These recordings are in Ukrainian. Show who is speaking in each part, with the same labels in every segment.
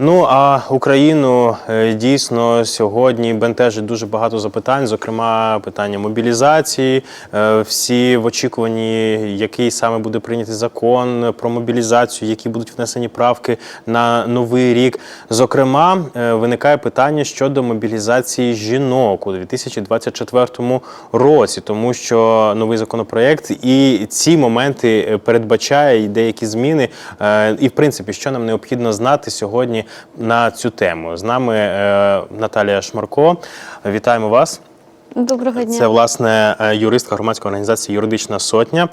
Speaker 1: Ну а Україну е, дійсно сьогодні бентежить дуже багато запитань, зокрема питання мобілізації. Е, Всі в очікуванні, який саме буде прийнятий закон про мобілізацію, які будуть внесені правки на новий рік. Зокрема, е, виникає питання щодо мобілізації жінок у 2024 році, тому що новий законопроект і ці моменти передбачає деякі зміни. І в принципі, що нам необхідно знати сьогодні на цю тему. З нами е, Наталія Шмарко. Вітаємо вас.
Speaker 2: Доброго дня.
Speaker 1: Це власне е, юристка громадської організації Юридична сотня.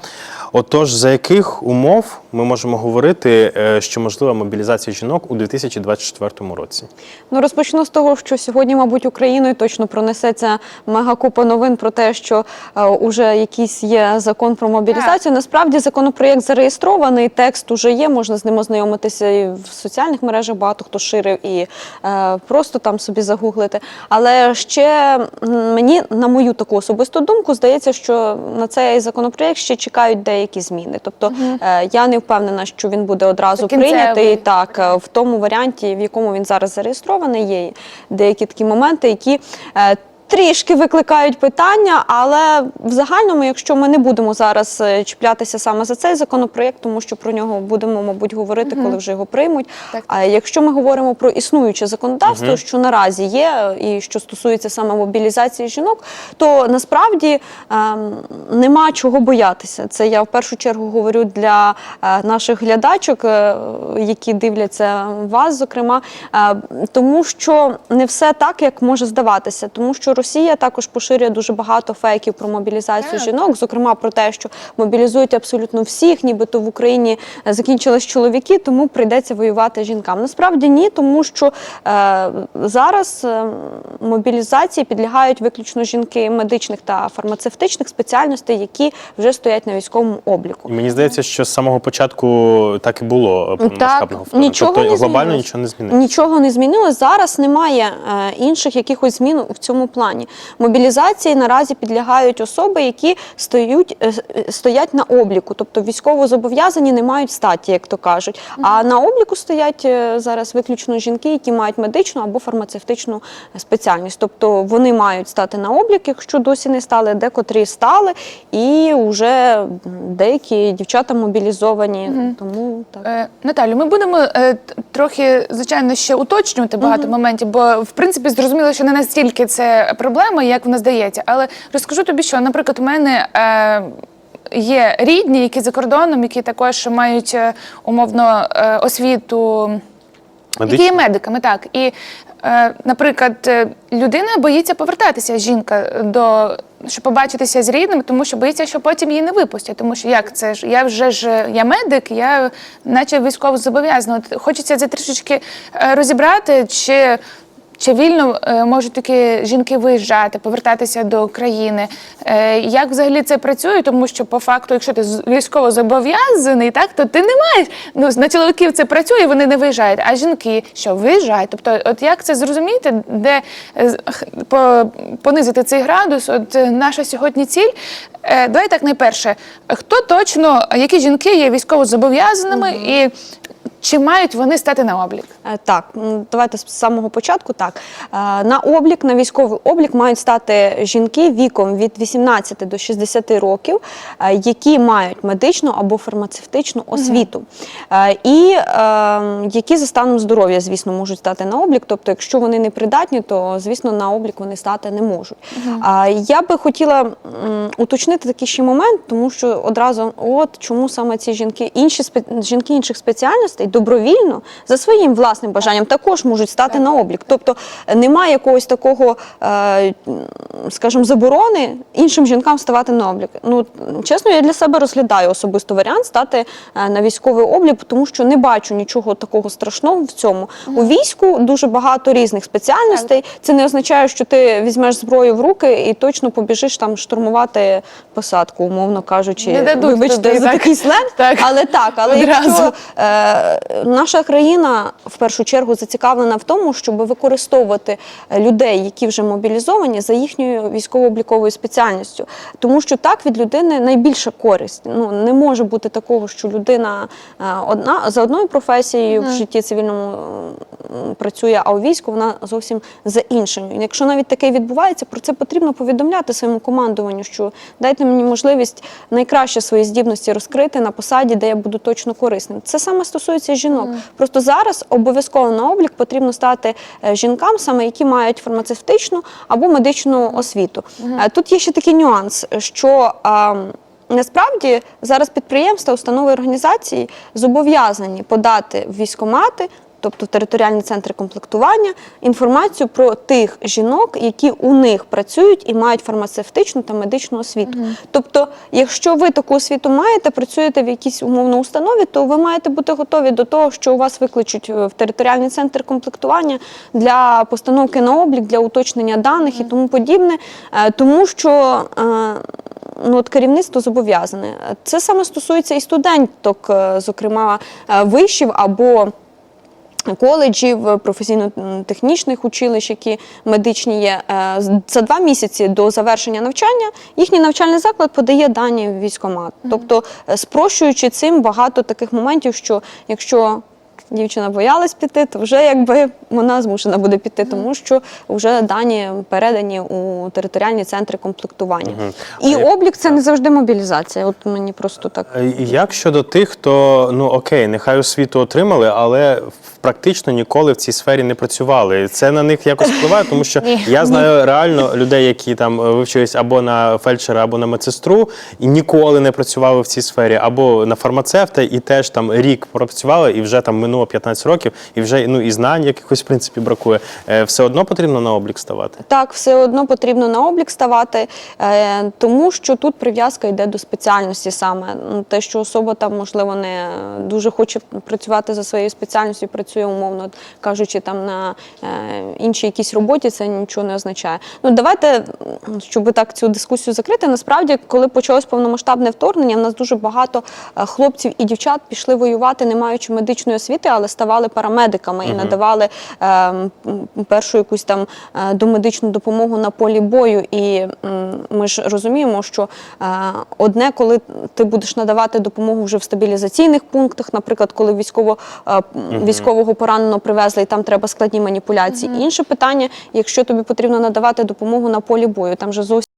Speaker 1: Отож, за яких умов ми можемо говорити, е, що можлива мобілізація жінок у 2024 році?
Speaker 2: Ну розпочну з того, що сьогодні, мабуть, Україною точно пронесеться мегакупа новин про те, що е, уже якийсь є закон про мобілізацію. Насправді законопроєкт зареєстрований, текст уже є, можна з ним ознайомитися і в соціальних мережах. Багато хто ширив і е, просто там собі загуглити. Але ще мені, на мою таку особисту думку, здається, що на цей законопроєкт ще чекають деякі зміни. Тобто е, я не впевнена, що він буде одразу
Speaker 3: Кінцевий.
Speaker 2: прийнятий. Так, е, в тому варіанті, в якому він зараз зареєстрований, є деякі такі моменти, які е, трішки викликають питання, але в загальному, якщо ми не будемо зараз е, чіплятися саме за цей законопроєкт, тому що про нього будемо, мабуть, говорити, коли вже його приймуть.
Speaker 3: Так.
Speaker 2: А якщо ми говоримо про існуюче законодавство, що наразі є, е, і що стосується саме мобілізації жінок, то насправді ем, нема чого боятися. Це я в першу чергу говорю для е, наших глядачок, е, які дивляться вас, зокрема, е, тому що не все так, як може здаватися, тому що Росія також поширює дуже багато фейків про мобілізацію
Speaker 3: Так.
Speaker 2: жінок, зокрема про те, що мобілізують абсолютно всіх, нібито в Україні е, закінчились чоловіки, тому прийдеться воювати жінкам. Насправді ні, тому що е, зараз е, мобілізації підлягають виключно жінки медичних та фармацевтичних спеціальностей, які вже стоять на військовому обліку.
Speaker 1: І мені здається, що з самого початку так і було повномасштабного вторгнення.
Speaker 2: нічого
Speaker 1: тобто
Speaker 2: не
Speaker 1: глобально
Speaker 2: змінилось.
Speaker 1: нічого не змінилося.
Speaker 2: Нічого не змінилось. Зараз немає е, інших якихось змін в цьому плані. Мобілізації наразі підлягають особи, які стоять, е, е, стоять на обліку, тобто військово зобов'язані не мають статі, як то кажуть. А на обліку стоять е, зараз виключно жінки, які мають медичну або фармацевтичну спеціальність. Тобто вони мають стати на облік, якщо досі не стали, декотрі стали, і вже деякі дівчата мобілізовані. Тому так.
Speaker 3: Е, Наталю, ми будемо е, трохи, звичайно, ще уточнювати багато моментів, бо в принципі зрозуміло, що не настільки це проблема, як вона здається. Але розкажу тобі, що, наприклад, у мене. Е, Є рідні, які за кордоном, які також мають е, умовно е, освіту, які є медиками, так. І, е, наприклад, людина боїться повертатися, жінка, до щоб побачитися з рідними, тому що боїться, що потім її не випустять. Тому що як це ж? Я вже ж я медик, я наче військово зобов'язана. Хочеться це трішечки розібрати, чи. Чи вільно е, можуть такі жінки виїжджати, повертатися до країни? Е, як взагалі це працює? Тому що по факту, якщо ти військово зобов'язаний, так то ти не маєш. Ну на чоловіків це працює, вони не виїжджають. А жінки що виїжджають? Тобто, от як це зрозуміти, де по, понизити цей градус? От е, наша сьогодні ціль. Давай так найперше, хто точно, які жінки є військово зобов'язаними і чи мають вони стати на облік?
Speaker 2: Е, Так, давайте з самого початку. Так Е, на облік, на військовий облік мають стати жінки віком від 18 до 60 років, е, які мають медичну або фармацевтичну освіту, Е, і е, які за станом здоров'я, звісно, можуть стати на облік. Тобто, якщо вони не придатні, то звісно на облік вони стати не можуть. А я би хотіла уточнити такий ще момент, тому що одразу, от чому саме ці жінки, інші жінки інших спеціальностей добровільно за своїм власним бажанням також можуть стати на облік. Тобто е, немає якогось такого, е, скажімо, заборони іншим жінкам ставати на облік. Ну чесно, я для себе розглядаю особисто варіант стати е, на військовий облік, тому що не бачу нічого такого страшного в цьому. У війську дуже багато різних спеціальностей. Це не означає, що ти візьмеш зброю в руки і точно побіжиш там штурмувати посадку, умовно кажучи.
Speaker 3: Не дадуть
Speaker 2: Вибачте
Speaker 3: тобі,
Speaker 2: за
Speaker 3: так?
Speaker 2: такий сленг,
Speaker 3: Так.
Speaker 2: але так, але
Speaker 3: Одразу.
Speaker 2: якщо е, е, наша країна в першу чергу зацікавлена в тому, щоб використовувати людей, які вже мобілізовані, за їхньою військово-обліковою спеціальністю. Тому що так від людини найбільша користь. Ну не може бути такого, що людина е, одна за одною професією в житті цивільному працює, а у війську вона зовсім за іншою. І Якщо навіть таке відбувається, про це потрібно повідомляти своєму командуванню, що дайте мені можливість найкраще свої здібності розкрити на посаді, де я буду точно корисним. Це саме стосується жінок. Просто зараз обов'язково на облік потрібно стати е, жінкам, саме які мають фармацевтичну або медичну освіту. Mm. Тут є ще такий нюанс, що а, Насправді зараз підприємства, установи організації зобов'язані подати в військомати, тобто в територіальні центри комплектування, інформацію про тих жінок, які у них працюють і мають фармацевтичну та медичну освіту. Тобто, якщо ви таку освіту маєте, працюєте в якійсь умовно установі, то ви маєте бути готові до того, що у вас викличуть е, в територіальний центр комплектування для постановки на облік, для уточнення даних і тому подібне, Е, тому що. е, ну, от керівництво зобов'язане. Це саме стосується і студенток, зокрема вишів або. Коледжів, професійно-технічних училищ, які медичні є. Е, за два місяці до завершення навчання, їхній навчальний заклад подає дані в військомат, Тобто, е, спрощуючи цим багато таких моментів, що якщо дівчина боялась піти, то вже якби вона змушена буде піти, тому що вже дані передані у територіальні центри комплектування. І
Speaker 1: А як-
Speaker 2: облік це не завжди мобілізація. От мені просто так.
Speaker 1: Е, Як щодо тих, хто ну окей, нехай освіту отримали, але практично ніколи в цій сфері не працювали. Це на них якось впливає, тому що я знаю реально людей, які там е, вивчились або на фельдшера, або на медсестру, і ніколи не працювали в цій сфері, або на фармацевта, і теж там рік пропрацювали, і вже там минуло 15 років, і вже ну і знань якихось в принципі бракує. Е, Все одно потрібно на облік ставати.
Speaker 2: Так, все одно потрібно на облік ставати, е, тому що тут прив'язка йде до спеціальності саме. Ну, Те, що особа там, можливо, не дуже хоче працювати за своєю спеціальністю, працює умовно кажучи, там на е, іншій якійсь роботі, це нічого не означає. Ну давайте, щоб так цю дискусію закрити. Насправді, коли почалось повномасштабне вторгнення, в нас дуже багато хлопців і дівчат пішли воювати, не маючи медичної освіти, але ставали парамедиками і надавали е, першу якусь там е, домедичну допомогу на полі бою. І м, ми ж розуміємо, що е, одне, коли ти будеш надавати допомогу вже в стабілізаційних пунктах, наприклад, коли військово, е, військового пораненого привезли, і там треба складні маніпуляції. Інше питання, якщо тобі потрібно надавати допомогу на полі бою, там вже зовсім